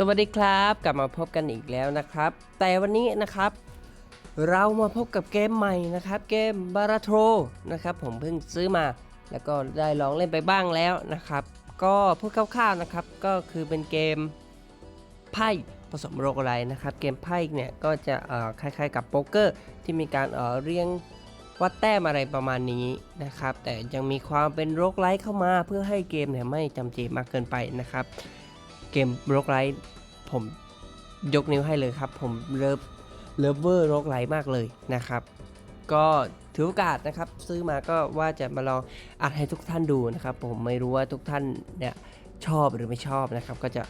สวัสดีครับกลับมาพบกันอีกแล้วนะครับ แต่วันนี้นะครับ เรามาพบกับเกมใหม่นะครับเกมบาราโทรนะครับผมเพิ่งซื้อมา แล้วก็ได้ลองเล่นไปบ้างแล้วนะครับ ก็พูดคร่าวๆนะครับก็คือเป็นเกมไพ่ผสมโรกอะไรนะครับ เกมไพ่เนี่ยก็จะคล้ายๆกับโป๊กเกอร์ ที่มีการเอ่อเรียงวัดแต้มอะไรประมาณนี้นะครับ แต่ยังมีความเป็นโรกไลท์เข้ามาเพื่อให้เกมเนี่ยไม่จำเจมากเกินไปนะครับ เกมโรกไลท์ผมยกนิ้วให้เลยครับ ผมเลิฟเลิฟเวอร์โรกไลท์มากเลยนะครับ ก็ถือโอกาสนะครับ ซื้อมาก็ว่าจะมาลองอัดให้ทุกท่านดูนะครับ ผมไม่รู้ว่าทุกท่านเนี่ยชอบหรือไม่ชอบนะครับ ก็จะ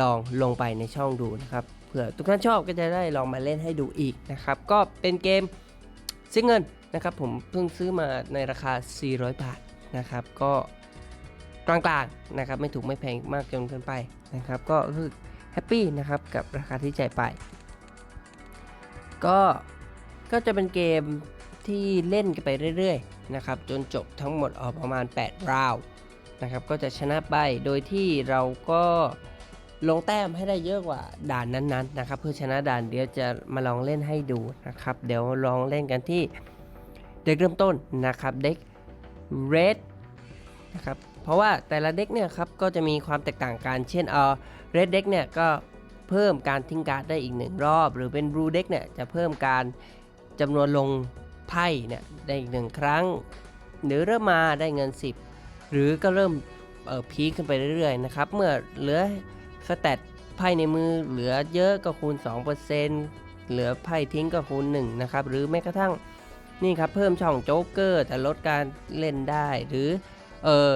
ลองลงไปในช่องดูนะครับเผื่อทุกท่านชอบก็จะได้ลองมาเล่นให้ดูอีกนะครับ ก็เป็นเกมซื้อเงินนะครับ ผมเพิ่งซื้อมาในราคา 400 บาทนะครับ ก็ กลางๆนะครับไม่ถูกไม่แพงมากจนเกินไปนะครับก็รู้สึกแฮปปี้นะครับกับราคาที่จ่ายไป ก็ก็จะเป็นเกมที่เล่นกันไปเรื่อยๆนะครับจนจบทั้งหมดออกประมาณ 8 ราวนะครับก็จะชนะไปโดยที่เราก็ลงแต้มให้ได้เยอะกว่าด่านนั้นๆนะครับ เพื่อชนะด่านเดี๋ยวจะมาลองเล่นให้ดูนะครับ เดี๋ยวลองเล่นกันที่เด็กเริ่มต้นนะครับเด็ก red นะครับ เพราะว่าแต่ละเด็กเนี่ยครับก็จะมีความแตกต่างกัน เช่นเออ red deck เนี่ยก็เพิ่มการทิ้งการ์ดได้อีกหนึ่งรอบ หรือเป็น blue deck เนี่ยจะเพิ่มการจำนวนลงไพ่เนี่ยได้อีกหนึ่งครั้ง หรือเริ่มมาได้เงิน 10 หรือก็เริ่มเออพีคขึ้นไปเรื่อยๆนะครับ เมื่อเหลือสแตทไพ่ในมือเหลือเยอะก็คูณ 2%เหลือไพ่ทิ้งก็คูณ1นะครับหรือแม้กระทั่งนี่ครับเพิ่มช่องโจ๊กเกอร์แต่ลดการเล่นได้หรือเออ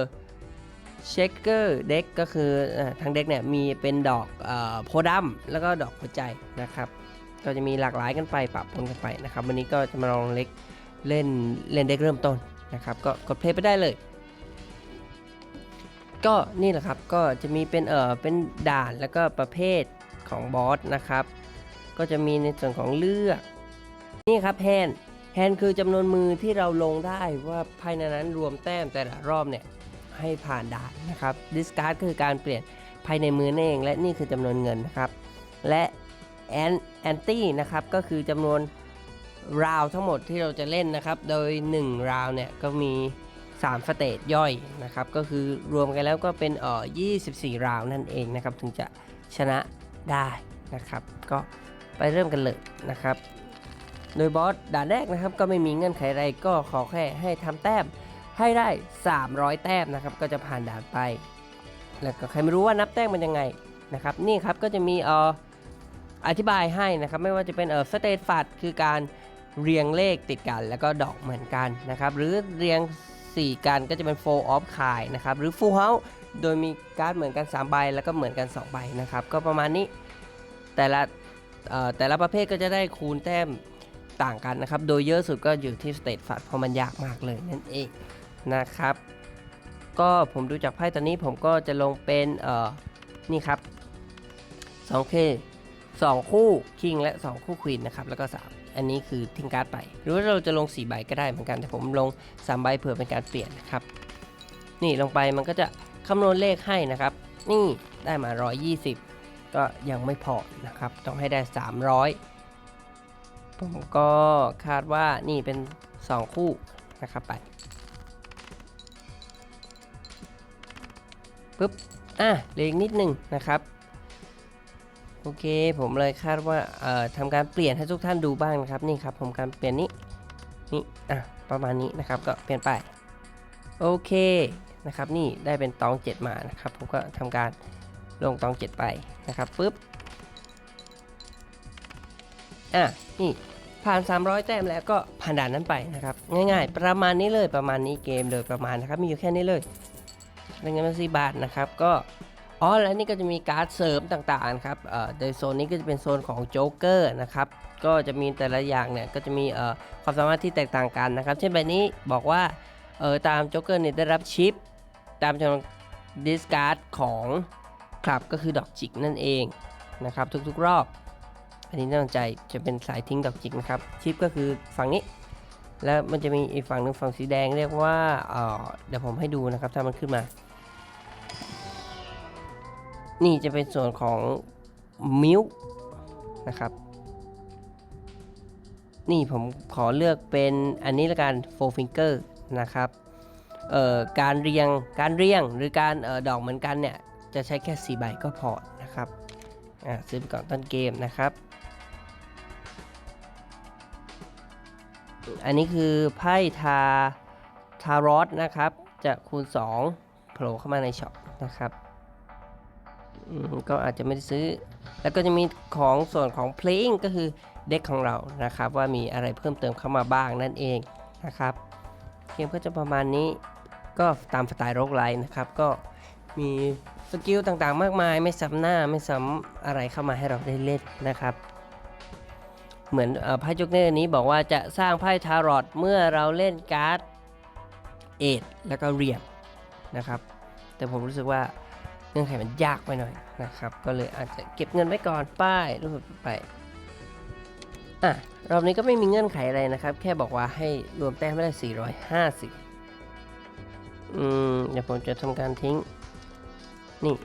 เช็คเกอร์เด็กก็คือทางเด็กเนี่ยมีเป็นดอกโพธิ์ดำแล้วก็ดอกหัวใจนะครับ ก็จะมีหลากหลายกันไปปรับปนกันไปนะครับ วันนี้ก็จะมาลองเล็กเล่นเล่นเด็กเริ่มต้นนะครับ ก็กดเพลย์ไปได้เลย ก็นี่แหละครับก็จะมีเป็นเออเป็นด่านแล้วก็ประเภทของบอสนะครับ ก็จะมีในส่วนของเลือก นี่ครับแฮนแฮนคือจำนวนมือที่เราลงได้ว่าภายในนั้นรวมแต้มแต่ละรอบเนี่ย ให้ผ่านด่านนะครับ discard คือการเปลี่ยนภายในมือนั่นเอง และนี่คือจำนวนเงินนะครับ และ anti นะครับ ก็คือจำนวนราวทั้งหมดที่เราจะเล่นนะครับ โดย 1 ราวเนี่ยก็มี 3 สเตจย่อยนะครับ ก็คือรวมกันแล้วก็เป็นเอ่อ24 ราวนั่นเองนะครับ ถึงจะชนะได้นะครับ ก็ไปเริ่มกันเลยนะครับ โดยบอสด่านแรกนะครับก็ไม่มีเงื่อนไขอะไรก็ขอแค่ให้ทำแต้ม ให้ได้ 300 แต้มนะครับ ก็จะผ่านด่านไป แล้วก็ใครไม่รู้ว่านับแต้มมันยังไงนะครับ นี่ครับก็จะมีเอ่ออธิบายให้นะครับ ไม่ว่าจะเป็นเอ่อสเตตฟัดคือการเรียงเลขติดกัน แล้วก็ดอกเหมือนกันนะครับ หรือเรียง 4 กันก็จะเป็น four of คายนะครับ หรือ full house โดยมีการ์ดเหมือนกัน 3 ใบ แล้วก็เหมือนกัน 2 ใบนะครับ ก็ประมาณนี้แต่ละแต่ละประเภทก็จะได้คูณแต้มต่างกันนะครับ โดยเยอะสุดก็อยู่ที่สเตตฟัดเพราะมันยากมากเลยนั่นเอง นะครับ ก็ผมดูจากไพ่ตอนนี้ผมก็จะลงเป็นเอ่อนี่ครับ 2K 2 คู่คิงและ 2 คู่ควีนนะครับ แล้วก็ 3 อันนี้คือทิ้งการ์ดไป หรือว่าเราจะลง 4 ใบก็ได้เหมือนกัน แต่ผมลง 3 ใบเผื่อเป็นการเปลี่ยนนะครับ นี่ลงไปมันก็จะคำนวณเลขให้นะครับ นี่ได้มา 120 ก็ยังไม่พอนะครับ ต้องให้ได้ 300 ผมก็คาดว่านี่เป็น 2 คู่นะครับไป ปุ๊บ อะเหลืออีกนิดหนึ่งนะครับ โอเค ผมเลยคาดว่า เอ่อทำการเปลี่ยนให้ทุกท่านดูบ้างนะครับ นี่ครับ ผมการเปลี่ยนนี้ นี่ อะ ประมาณนี้นะครับ ก็เปลี่ยนไป โอเค นะครับ นี่ได้เป็นตองเจ็ดมานะครับ ผมก็ทำการลงตองเจ็ดไปนะครับปุ๊บ อะ นี่ผ่าน 300 แต้มแล้วก็ผ่านด่านนั้นไปนะครับ ง่ายๆ ประมาณนี้เลยประมาณนี้เกมโดยประมาณนะครับ มีอยู่แค่นี้เลย เป็นเงินมาสี่บาทนะครับก็อ๋อแล้วนี่ก็จะมีการ์ดเสริมต่างๆครับเอ่อโดยโซนนี้ก็จะเป็นโซนของโจ๊กเกอร์นะครับก็จะมีแต่ละอย่างเนี่ยก็จะมีเอ่อความสามารถที่แตกต่างกันนะครับ เช่นใบนี้บอกว่าเออตามโจ๊กเกอร์เนี่ยได้รับชิป ตามจำนวนดิสการ์ดของคลับก็คือดอกจิกนั่นเองนะครับทุกๆรอบ อันนี้น่าสนใจจะเป็นสายทิ้งดอกจิกนะครับชิปก็คือฝั่งนี้ แล้วมันจะมีอีกฝั่งหนึ่งฝั่งสีแดงเรียกว่าเอ่อเดี๋ยวผมให้ดูนะครับถ้ามันขึ้นมา นี่จะเป็นส่วนของมิลนะครับ นี่ผมขอเลือกเป็นอันนี้ละกัน four finger นะครับการเรียงการเรียงหรือการออดอกเหมือนกันเนี่ย จะใช้แค่4ใบก็พอนะครับซื้อไปก่อนต้นเกมนะครับ อันนี้คือไพ่ทาทารอสนะครับ จะคูณ 2โผล่เข้ามาในช็อปนะครับ ก็อาจจะไม่ได้ซื้อ แล้วก็จะมีของส่วนของ playing ก็คือเด็กของเรานะครับ ว่ามีอะไรเพิ่มเติมเข้ามาบ้างนั่นเองนะครับ เกมก็จะประมาณนี้ก็ตามสไตล์โรกไลน์นะครับ ก็มีสกิลต่างๆ มากมาย ไม่ซ้ำหน้าไม่ซ้ำอะไรเข้ามาให้เราได้เล่นนะครับ เหมือนไพ่จ็กเนอร์นี้บอกว่าจะสร้างไพ่ทารอตเมื่อเราเล่นการ์ดเอทแล้วก็เรียมนะครับ แต่ผมรู้สึกว่า เงื่อนไขมันยากไปหน่อยนะครับ ก็เลยอาจจะเก็บเงินไว้ก่อนป้ายรูปไปอะรอบนี้ก็ไม่มีเงื่อนไขอะไรนะครับ แค่บอกว่าให้รวมแต้มไม่ได้ 450 อืมเดี๋ยวผมจะทำการทิ้ง นี่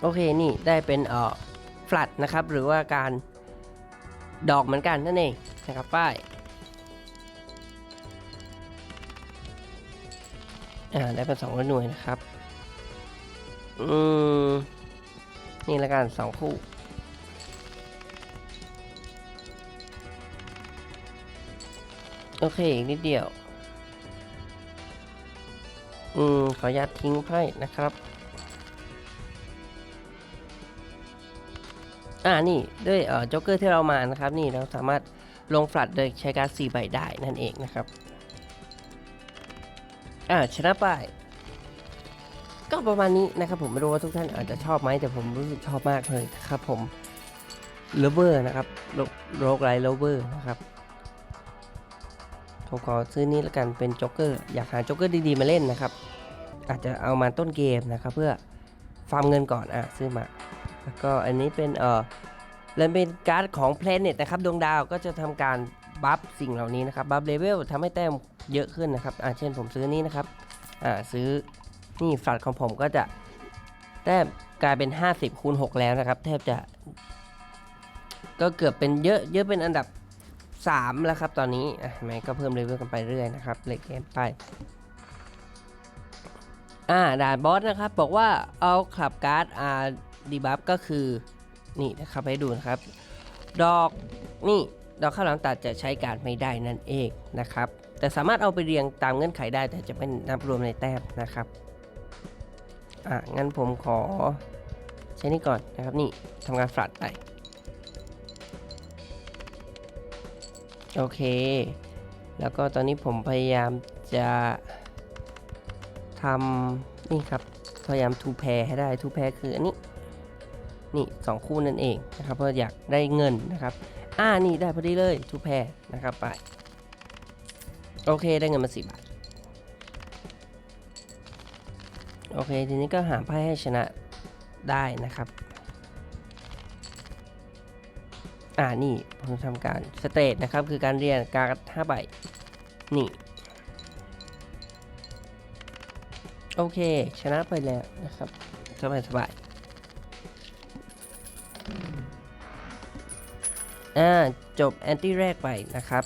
โอเคนี่ได้เป็นเอ่อฟลัดนะครับ หรือว่าการดอกเหมือนกันนั่นเองนะครับป้าย อ่าได้เป็นสองหน่วยนะครับ อืม นี่ละกันสองคู่ โอเค อีกนิดเดียว อืม ขออนุญาตทิ้งไพ่นะครับ อ่า นี่ ด้วยเอ่อจ็อกเกอร์ที่เรามานะครับ นี่เราสามารถลงฟลัดโดยใช้การ์ด4ใบได้นั่นเองนะครับ อ่าชนะไปก็ประมาณนี้นะครับผมไม่รู้ว่าทุกท่านอาจจะชอบไหมแต่ผมรู้สึกชอบมากเลยครับผมเลเวอร์นะครับโรกไรเลเวอร์นะครับผมขอซื้อนี้แล้วกันเป็นจ็อกเกอร์อยากหาจ็อกเกอร์ดีๆมาเล่นนะครับ อาจจะเอามาต้นเกมนะครับ เพื่อฟาร์มเงินก่อนอะซื้อมา แล้วก็อันนี้เป็นเอ่อเล่นเป็นการ์ดของ Planet นะครับดวงดาวก็จะทำการบัฟสิ่งเหล่านี้นะครับบัฟเลเวลทำให้แต้ม เยอะขึ้นนะครับอ่าเช่นผมซื้อนี้นะครับอ่าซื้อนี่ฟลัดของผมก็จะแต้มกลายเป็น 50คูณ6แล้วนะครับ แทบจะ ก็เกือบเป็นเยอะเยอะเป็นอันดับ 3 แล้วครับ ตอนนี้อะเห็นไมก็เพิ่มเลเวลกันไปเรื่อยนะครับเล็กเกมไปอ่าด่านบอสนะครับ บอกว่าเอาคลับการ์ดอ่าดีบัฟก็คือนี่นะครับให้ดูนะครับ ดอกนี่ดอกข้าวหลามตัดจะใช้การไม่ได้นั่นเองนะครับ แต่สามารถเอาไปเรียงตามเงื่อนไขได้ แต่จะไม่นับรวมในแต้มนะครับอะงั้นผมขอใช้นี่ก่อนนะครับนี่ทำการฟลัดไปโอเค แล้วก็ตอนนี้ผมพยายามจะทำนี่ครับ พยายามทูแพรให้ได้ทูแพรคืออันนี้ นี่สองคู่นั่นเองนะครับ เพราะอยากได้เงินนะครับ อ่านี่ได้พอดีเลยทูแพรนะครับไป โอเคได้เงินมาสี่บาท โอเค ทีนี้ก็หาไพ่ให้ชนะได้นะครับ อ่านี่ผมทำการสเตทนะครับ คือการเรียนการ์ด5ใบ นี่ โอเค ชนะไปแล้วนะครับ สบายสบายอ่า จบแอนตี้แรกไปนะครับ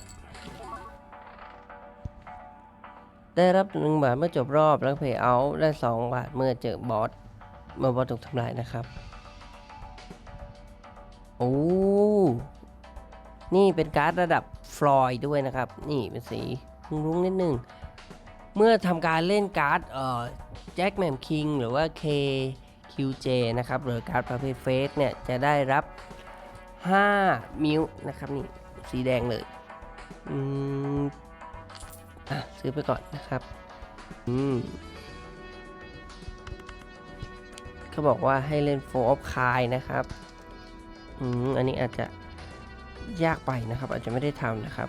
ได้รับ1บาทเมื่อจบรอบแล้วเพย์เอาได้2บาทเมื่อเจอบอสเมื่อบอสถูกทำลายนะครับ โอ้นี่เป็นการ์ดระดับฟลอยด์ด้วยนะครับ นี่เป็นสีรุ้งนิดนึง เมื่อทำการเล่นการ์ดเอ่อแจ็คแมมคิงหรือว่า KQJ นะครับ หรือการ์ดประเภทเฟสเนี่ย จะได้รับ 5 มิลนะครับ นี่ สีแดงเลย อืม อะซื้อไปก่อนนะครับอืมเขาบอกว่าให้เล่นโฟออฟคายนะครับอืมอันนี้อาจจะยากไปนะครับ อาจจะไม่ได้ทำนะครับ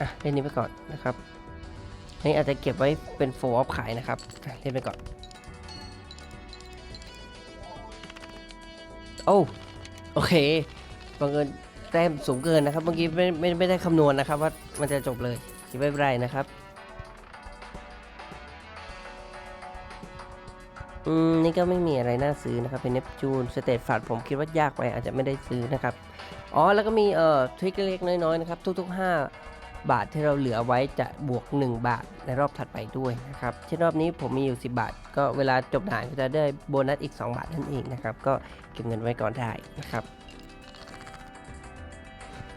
อะเล่นนี้ไปก่อนนะครับอันนี้อาจจะเก็บไว้เป็นโฟออฟขายนะครับอะเล่นไปก่อนโอ้โอเคบังเอิญ แต้มสูงเกินนะครับเมื่อกี้ไม่ไม่ไม่ได้คำนวณนะครับว่ามันจะจบเลยคิดไม่เป็นไรนะครับอืมนี่ก็ไม่มีอะไรน่าซื้อนะครับเป็นเนปจูนสเตตฟัดผมคิดว่ายากไปอาจจะไม่ได้ซื้อนะครับอ๋อแล้วก็มีเอ่อทริคเล็กๆน้อยๆนะครับทุกๆ 5 บาทที่เราเหลือไว้จะบวก 1 บาทในรอบถัดไปด้วยนะครับเช่นรอบนี้ผมมีอยู่ 10 บาท ก็เวลาจบด่านก็จะได้โบนัสอีก 2 บาทนั่นเองนะครับก็เก็บเงินไว้ก่อนได้นะครับ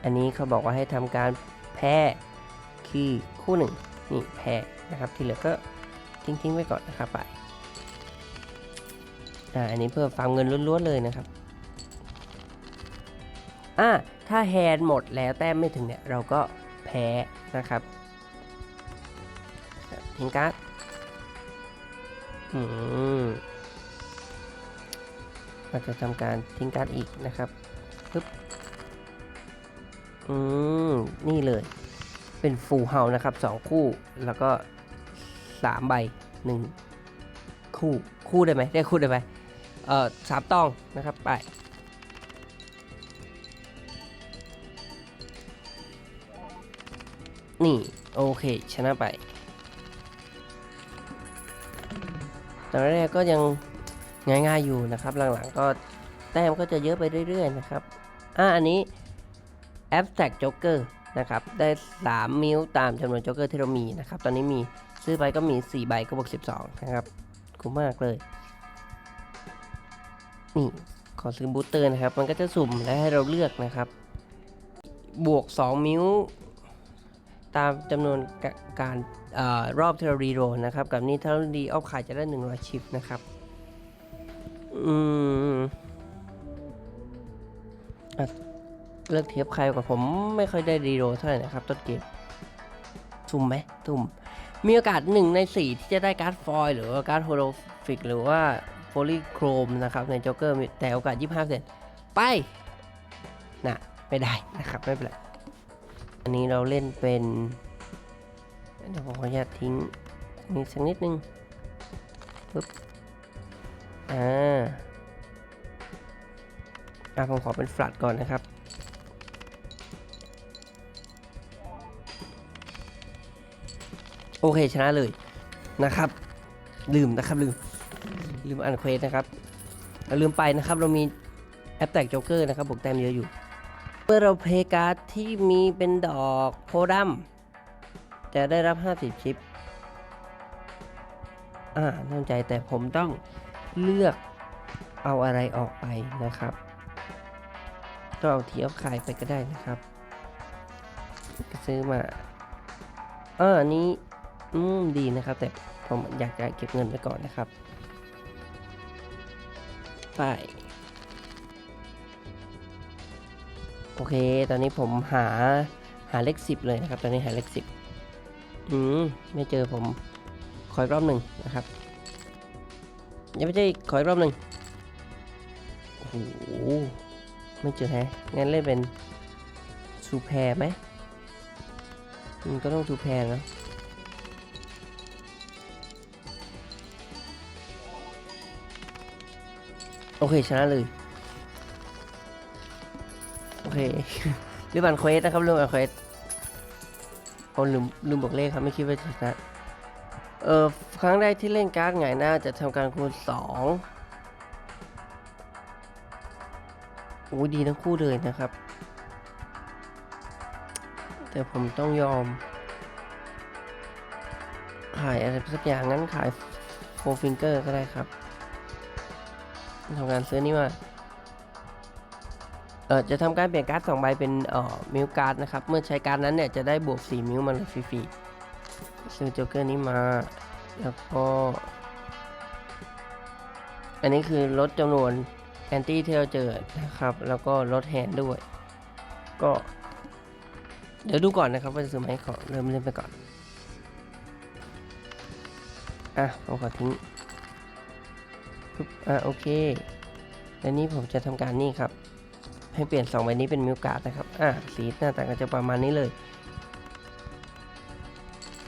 อันนี้เขาบอกว่าให้ทำการแพ้คือคู่หนึ่งนี่แพ้นะครับ ที่เหลือก็ทิ้งๆไว้ก่อนนะครับไปอ่าอันนี้เพิ่มฟาร์มเงินล้วนๆเลยนะครับอ่าถ้าแฮนด์หมดแล้วแต้มไม่ถึงเนี่ยเราก็แพ้นะครับทิ้งการ์ดอืมเราจะทำการทิ้งการ์ดอีกนะครับ อืมนี่เลย เป็นฟูลเฮานะครับสองคู่แล้วก็สามใบหนึ่งคู่คู่ได้ไหมได้คู่ได้ไหมเอ่อสามตองนะครับไปนี่ โอเค ชนะไปตอนแรกก็ยังง่ายๆอยู่นะครับ หลังๆก็แต้มก็จะเยอะไปเรื่อยๆนะครับ อ่าอันนี้ Abstract Joker นะครับ ได้ 3 มิลตามจำนวนโจ๊กเกอร์ที่เรามีนะครับ ตอนนี้มีซื้อไปก็มี 4 ใบก็บวก 12 นะครับ คุ้มมากเลย นี่ ขอซื้อบูสเตอร์นะครับ มันก็จะสุ่มและให้เราเลือกนะครับ บวก 2 มิลตามจำนวนการอรอบที่เรารีโรลนะครับ กับนี้ถ้าเรารีออฟขายจะได้ 100 ชิปนะครับ อืม เลือกเทียบใครก่อนผมไม่ค่อยได้รีโรเท่าไหร่นะครับต้นเกมซุ่มไหมซุ่ม มีโอกาส 1 ใน 4 ที่จะได้การ์ดฟอยหรือว่าการ์ดโฮโลฟิก หรือว่าโฟลีโครมนะครับ ในจ็อกเกอร์แต่โอกาส 25เซนไปนะไม่ได้นะครับ ไม่เป็นไร อันนี้เราเล่นเป็นเดี๋ยวผมขออนุญาตทิ้งนี่สักนิดนึงปึ๊บอ่าอ่าผมขอเป็นฟลัดก่อนนะครับ โอเคชนะเลยนะครับ ลืมนะครับลืมลืมอ่านเควสนะครับเราลืมไปนะครับเรามีแอปแตกโจ๊กเกอร์นะครับบวกแต้มเยอะอยู่เมื่อเราเพลการ์ดที่มีเป็นดอกโพดัมจะได้รับ 50 ชิป อ่าน่าใจแต่ผมต้องเลือกเอาอะไรออกไปนะครับก็เอาเทีเอาขายไปก็ได้นะครับ ก็ซื้อมาเอออันนี้ อืมดีนะครับ แต่ผมอยากจะเก็บเงินไว้ก่อนนะครับไปโอเค ตอนนี้ผมหาหาเลขสิบเลยนะครับ ตอนนี้หาเลขสิบอืมไม่เจอผมขออีกรอบหนึ่งนะครับยังไม่ใช่ขออีกรอบหนึ่งโอ้โหไม่เจอแฮะงั้นเล่นเป็นซูแพรไหมมันก็ต้องซูแพรนะ โอเคชนะเลย โอเคลืมอ่านเควสนะครับลืมอ่านเควสผมลืมลืมบอกเลขครับไม่คิดว่าจะชนะเออครั้งแรกที่เล่นการ์ดไงหน้าจะทำการคูณสองโอ้ดีทั้งคู่เลยนะครับ แต่ผมต้องยอม ขายอะไรสักอย่างงั้นขายโฟฟิงเกอร์ก็ได้ครับ ทำการซื้อนี่มาเออจะทำการเปลี่ยนการ์ดสองใบเป็นเอ่อมิลการ์ดนะครับ เมื่อใช้การ์ดนั้นเนี่ยจะได้บวก 4 มิลมาเลยฟรีๆซื้อโจ๊กเกอร์นี้มา แล้วก็ อันนี้คือลดจำนวนแอนตี้เราเจอนะครับ แล้วก็ลดแฮนด์ด้วย ก็ เดี๋ยวดูก่อนนะครับว่าจะซื้อไหมขอเริ่มเล่นไปก่อน อะผมขอทิ้ง ปึ๊บอะโอเคแล้วนี้ผมจะทำการนี่ครับ ให้เปลี่ยน2ใบนี้เป็นมิวการ์ดนะครับอะสีหน้าตาก็จะประมาณนี้เลย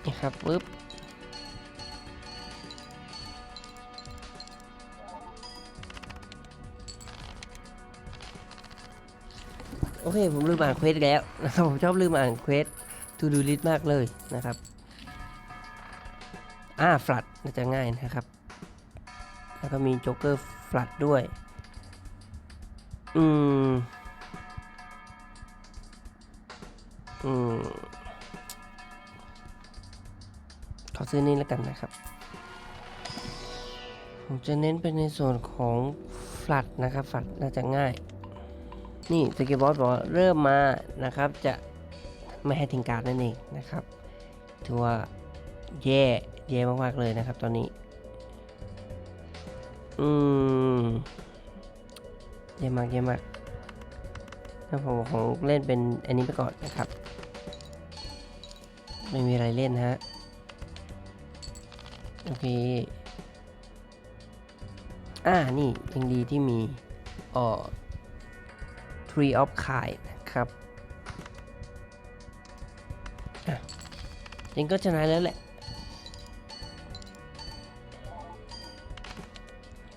นี่ครับปึ๊บโอเค ผมลืมอ่านเควสแล้วนะครับผมชอบลืมอ่านเควส to do list มากเลยนะครับ อ่าฟลัดน่าจะง่ายนะครับ แล้วก็มีโจ๊กเกอร์ฟลัดด้วย อืม อืม ขอซื้อนี่แล้วกันนะครับ ผมจะเน้นเป็นในส่วนของฟลัดนะครับฟลัดน่าจะง่าย นี่สกิลบอสบอกเริ่มมานะครับจะไม่ให้ทิ้งการนั่นเองนะครับ ถือว่าแย่แย่มากๆเลยนะครับตอนนี้ อืมแย่มากแย่มากถ้าผมของเล่นเป็นอันนี้ไปก่อนนะครับ ไม่มีอะไรเล่นฮะ โอเค อ่า นี่ยังดีที่มีอ่อ Tree of Kai นะครับอะจริงก็ชนะแล้วแหละ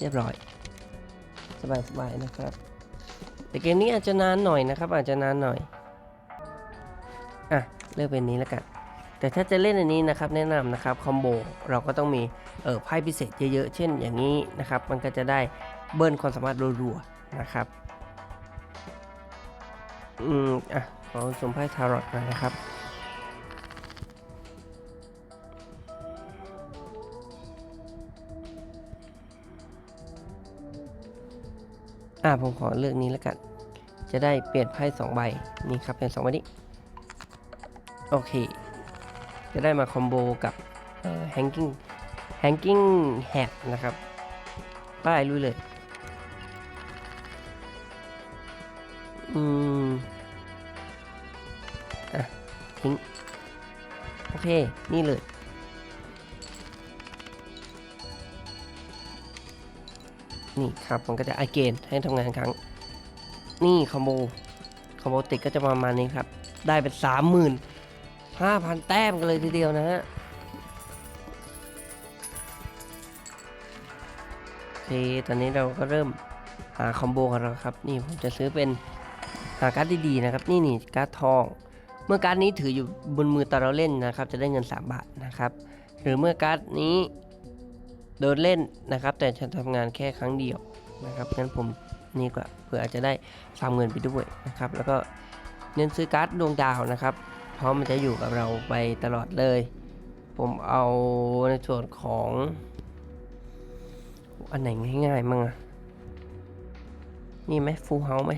เรียบร้อย สบายสบายนะครับ แต่เกมนี้อาจจะนานหน่อยนะครับ อาจจะนานหน่อย อะเลือกเป็นนี้แล้วกันแต่ถ้าจะเล่นอันนี้นะครับแนะนำนะครับคอมโบเราก็ต้องมีเออไพ่พิเศษเยอะๆ เช่นอย่างนี้นะครับ มันก็จะได้เบิร์นความสามารถรัวๆนะครับอืมอะขอชมไพ่ทารอตหน่อยนะครับ อะผมขอเลือกนี้แล้วกัน จะได้เปลี่ยนไพ่สองใบ นี่ครับเป็นสองใบนี้ โอเค จะได้มาคอมโบกับเอ่อ hanging hanging hat นะครับป้ายลุยเลย อืม อะ ทิ้ง โอเค นี่เลย นี่ครับ มันก็จะไอเกนให้ทำงานครั้ง นี่คอมโบคอมโบติดก็จะประมาณนี้ครับ ได้เป็นสามหมื่นห้าพันแต้มกันเลยทีเดียวนะฮะโอเคตอนนี้เราก็เริ่มหาคอมโบกันแล้วครับ นี่ผมจะซื้อเป็นหาการ์ดดีๆนะครับ นี่นี่การ์ดทอง เมื่อการ์ดนี้ถืออยู่บนมือตอนเราเล่นนะครับ จะได้เงิน 3 บาทนะครับ หรือเมื่อการ์ดนี้ โดนเล่นนะครับ แต่จะทำงานแค่ครั้งเดียวนะครับงั้นผมนี่ก็เพื่ออาจจะได้ฟามเงินไปด้วยนะครับ แล้วก็เน้นซื้อการ์ดดวงดาวนะครับ เพราะมันจะอยู่กับเราไปตลอดเลย ผมเอาในส่วนของอันไหนง่ายๆมั่งอะนี่ไหมฟูลเฮาไหม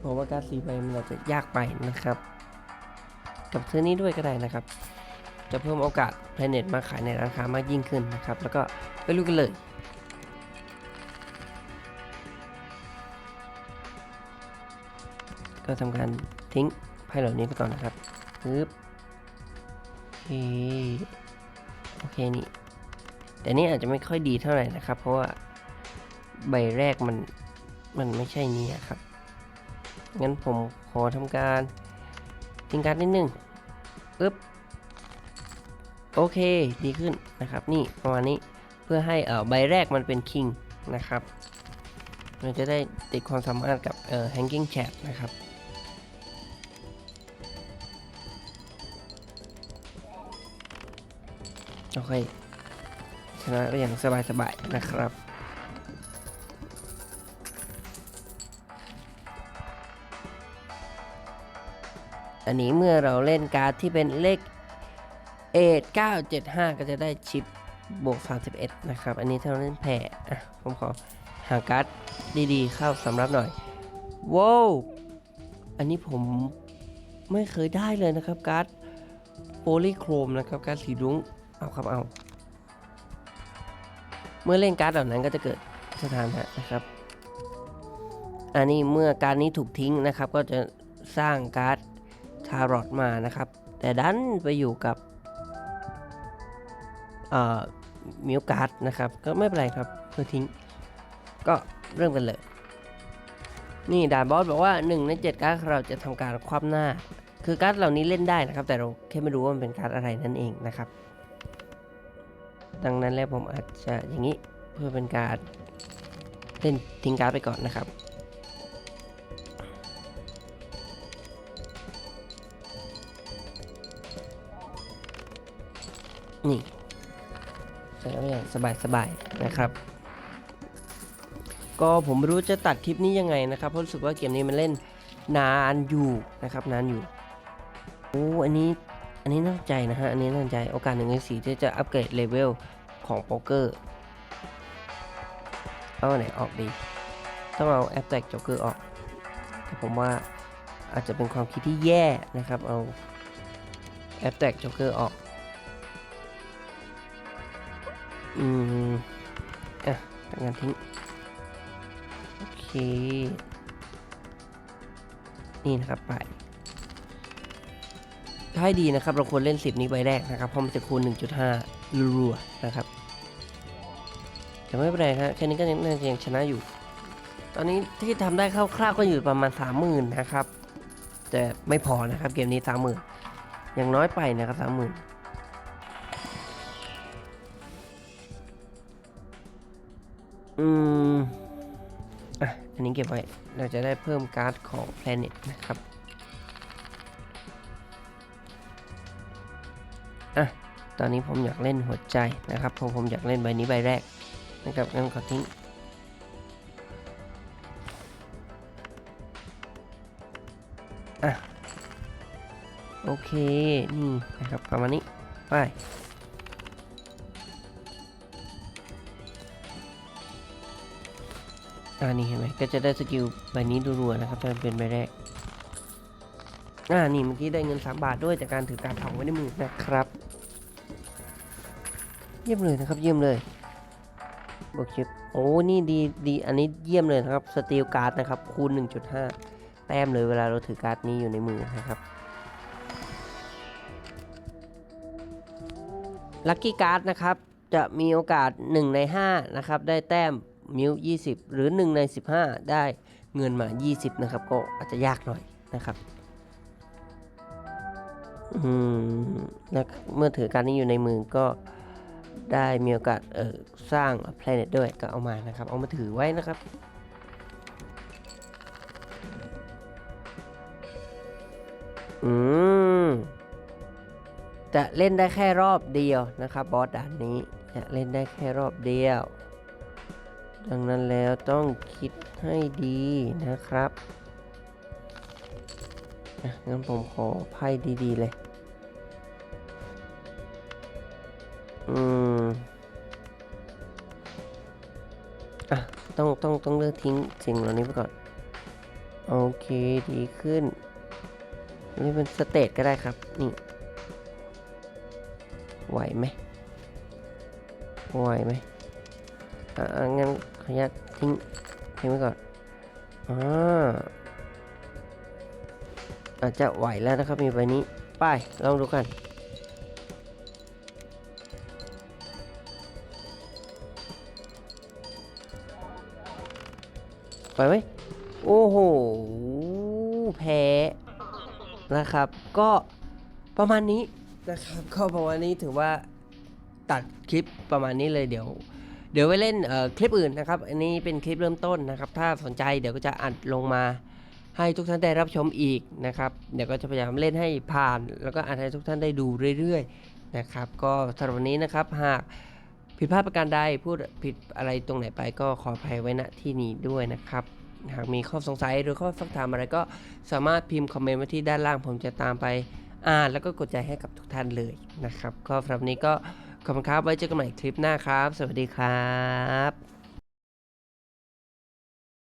ผมว่าการดสีใบมันอาจจะยากไปนะครับ กับซื้อนี้ด้วยก็ได้นะครับ จะเพิ่มโอกาสแพลเน็ตมาขายในราคามากยิ่งขึ้นนะครับ แล้วก็ไปรู้กันเลย ก็ทำการทิ้งไพ่เหล่านี้ไปก่อนนะครับปึ๊บโอเคโอเคนี่ แต่นี่อาจจะไม่ค่อยดีเท่าไหร่นะครับ เพราะว่าใบแรกมันมันไม่ใช่นี้ครับ งั้นผมขอทำการทิ้งการนิดนึงปึ๊บ โอเคดีขึ้นนะครับ นี่ประมาณนี้เพื่อให้เอ่อใบแรกมันเป็นคิงนะครับมันจะได้ติดความสามารถกับเอ่อ hanging chat นะครับโอเคชนะได้อย่างสบายๆนะครับอันนี้เมื่อเราเล่นการ์ดที่เป็นเลข เอท975ก็จะได้ชิปบวก 31 นะครับ อันนี้ถ้าเราเล่นแผ่อะผมขอหาการ์ดดีๆ เข้าสำรับหน่อยว้าวอันนี้ผมไม่เคยได้เลยนะครับการ์ดโพลีโครมนะครับการ์ดสีรุ้งเอาครับเอา เมื่อเล่นการ์ดเหล่านั้นก็จะเกิดสถานะนะครับ อันนี้เมื่อการดนี้ถูกทิ้งนะครับ ก็จะสร้างการ์ดทารอตมานะครับ แต่ดันไปอยู่กับ มิวการ์ดนะครับ ก็ไม่เป็นไรครับเพื่อทิ้ง ก็เริ่มกันเลย นี่ด่านบอสบอกว่า 1 ใน 7 การ์ดเราจะทำการคว่ำหน้า คือการ์ดเหล่านี้เล่นได้นะครับ แต่เราแค่ไม่รู้ว่ามันเป็นการ์ดอะไรนั่นเองนะครับ ดังนั้นแล้วผมอาจจะอย่างนี้เพื่อเป็นการเล่นทิ้งการ์ดไปก่อนนะครับนี่ อย่างสบายๆนะครับ ก็ผมไม่รู้จะตัดคลิปนี้ยังไงนะครับ เพราะรู้สึกว่าเกมนี้มันเล่นนานอยู่นะครับนานอยู่โอ้อันนี้อันนี้น่าใจนะฮะอันนี้น่าใจโอกาสหนึ่งในสี่ที่จะอัปเกรดเลเวลของโป๊กเกอร์เอาไหนออกดี ต้องเอาแอปแตกจ็อกเกอร์ออกแต่ผมว่าอาจจะเป็นความคิดที่แย่นะครับเอาแอปแตกจ็อกเกอร์ออก อืมอะตัดงานทิ้ง โอเค นี่นะครับไปถ้าให้ดีนะครับ เราควรเล่น 10 นี้ใบแรกนะครับ เพราะมันจะคูณ 1.5 รัวๆนะครับแต่ไม่เป็นไรฮะแค่นี้ก็ยังน่าจะยังชนะอยู่ ตอนนี้ที่ทำได้คร่าวๆก็อยู่ประมาณ 30,000 นะครับ แต่ไม่พอนะครับ เกมนี้ 30,000ยังน้อยไปนะครับ 30,000 อืมอะอันนี้เก็บไว้ เราจะได้เพิ่มการ์ดของ Planet นะครับอะตอนนี้ผมอยากเล่นหัวใจนะครับเพรผมอยากเล่นใบนี้ใบแรกนะครับงั้นขอทิ้งอะโอเค นี่นะครับประมาณนี้ ไป อ่านี่เห็นไหมก็จะได้สกิลใบนี้รัวๆนะครับถ้าเป็นใบแรกอ่านี่เมื่อกี้ได้เงิน 3 บาทด้วยจากการถือการดทองไว้ในมือนะครับ เยี่ยมเลยนะครับ เยี่ยมเลยบวกชิปโอ้นี่ดีดีอันนี้เยี่ยมเลยนะครับสตีลการ์ดนะครับคูณ 1.5 แต้มเลยเวลาเราถือการ์ดนี้อยู่ในมือนะครับลัคกี้การ์ดนะครับจะมีโอกาส 1 ใน 5 นะครับ ได้แต้ม มิว20หรือ 1 ใน 15 ได้เงินมา 20 นะครับ ก็อาจจะยากหน่อยนะครับอืมแล้วเมื่อถือการนี้อยู่ในมือก็ได้มีโอกาสเออสร้าง planet ด้วยก็เอามานะครับ เอามาถือไว้นะครับอืมจะเล่นได้แค่รอบเดียวนะครับบอสด่านนี้จะเล่นได้แค่รอบเดียว ดังนั้นแล้วต้องคิดให้ดีนะครับะงั้นผมขอไพ่ดีๆเลย อืม อะ ต้อง ต้อง ต้องเลือกทิ้งสิ่งเหล่านี้ไปก่อน โอเค ดีขึ้น นี่เป็นสเตตก็ได้ครับ นี่ ไหวไหมไหวไหมอะงั้น ขออนุญาตทิ้งทิ้งไว้ก่อนอ่าอาจจะไหวแล้วนะครับมีใบนี้ไปลองดูกันไปไหมโอ้โหแพ้นะครับ ก็ประมาณนี้นะครับก็ประมาณนี้ถือว่าตัดคลิปประมาณนี้เลยเดี๋ยว เดี๋ยวไปเล่นคลิปอื่นนะครับ อันนี้เป็นคลิปเริ่มต้นนะครับ ถ้าสนใจเดี๋ยวก็จะอัดลงมาให้ทุกท่านได้รับชมอีกนะครับ เดี๋ยวก็จะพยายามเล่นให้ผ่าน แล้วก็อัดให้ทุกท่านได้ดูเรื่อยๆนะครับ ก็สำหรับวันนี้นะครับหากผิดพลาดประการใดพูดผิดอะไรตรงไหนไปก็ขออภัยไว้ณที่นี้ด้วยนะครับ หากมีข้อสงสัยหรือข้อสักถามอะไรก็สามารถพิมพ์คอมเมนต์ไว้ที่ด้านล่างผมจะตามไปอ่านแล้วก็กดใจให้กับทุกท่านเลยนะครับก็สำหรับนี้ก็ ขอบคุณครับ ไว้เจอกันใหม่คลิปหน้าครับ สวัสดีครับ